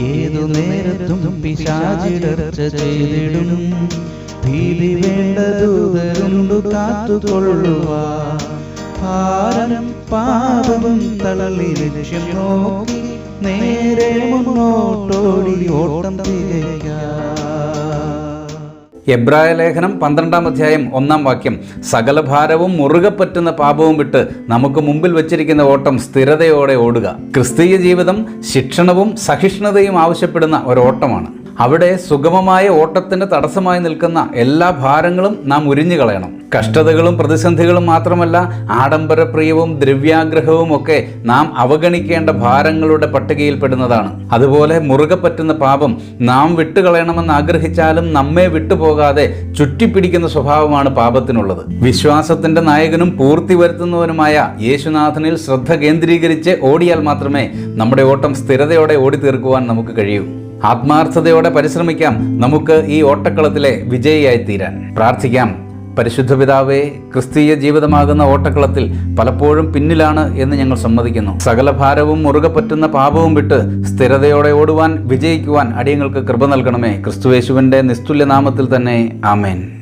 ഏതു നേരത്തും പിശാചിടർച്ച ചെയ്തിടും. ഭീതി വേണ്ട ദൂതരുണ്ടു കാത്തുകൊള്ളുവാ. ഭാരം പാപവും തള്ളി ലക്ഷ്യം നോക്കി നേരെ മുന്നോട്ടോടി ഓട്ടം തികയ്ക്കാം എബ്രായ ലേഖനം പന്ത്രണ്ടാം അധ്യായം ഒന്നാം വാക്യം. സകല ഭാരവും മുറുകെ പറ്റുന്ന പാപവും വിട്ട് നമുക്ക് മുമ്പിൽ വച്ചിരിക്കുന്ന ഓട്ടം സ്ഥിരതയോടെ ഓടുക. ക്രിസ്തീയ ജീവിതം ശിക്ഷണവും സഹിഷ്ണുതയും ആവശ്യപ്പെടുന്ന ഒരു ഓട്ടമാണ്. അവിടെ സുഗമമായ ഓട്ടത്തിന്റെ തടസ്സമായി നിൽക്കുന്ന എല്ലാ ഭാരങ്ങളും നാം ഉരിഞ്ഞു കളയണം. കഷ്ടതകളും പ്രതിസന്ധികളും മാത്രമല്ല ആഡംബരപ്രിയവും ദ്രവ്യാഗ്രഹവും ഒക്കെ നാം അവഗണിക്കേണ്ട ഭാരങ്ങളുടെ പട്ടികയിൽപ്പെടുന്നതാണ്. അതുപോലെ മുറുകെ പറ്റുന്ന പാപം നാം വിട്ടുകളയണമെന്ന് ആഗ്രഹിച്ചാലും നമ്മെ വിട്ടുപോകാതെ ചുറ്റിപ്പിടിക്കുന്ന സ്വഭാവമാണ് പാപത്തിനുള്ളത്. വിശ്വാസത്തിന്റെ നായകനും പൂർത്തി വരുത്തുന്നവനുമായ യേശുനാഥനിൽ ശ്രദ്ധ കേന്ദ്രീകരിച്ച് ഓടിയാൽ മാത്രമേ നമ്മുടെ ഓട്ടം സ്ഥിരതയോടെ ഓടി തീർക്കുവാൻ നമുക്ക് കഴിയൂ. ആത്മാർത്ഥതയോടെ പരിശ്രമിക്കാം. നമുക്ക് ഈ ഓട്ടക്കളത്തിലെ വിജയിയായി തീരാൻ പ്രാർത്ഥിക്കാം. പരിശുദ്ധ പിതാവേ ക്രിസ്തീയ ജീവിതമാകുന്ന ഓട്ടക്കളത്തിൽ പലപ്പോഴും പിന്നിലാണ് എന്ന് ഞങ്ങൾ സമ്മതിക്കുന്നു. സകല ഭാരവും മുറുകെ പറ്റുന്ന പാപവും വിട്ട് സ്ഥിരതയോടെ ഓടുവാൻ വിജയിക്കുവാൻ അടിയങ്ങൾക്ക് കൃപ നൽകണമേ. ക്രിസ്തുവേശുവിന്റെ നിസ്തുല്യനാമത്തിൽ തന്നെ. ആമേൻ.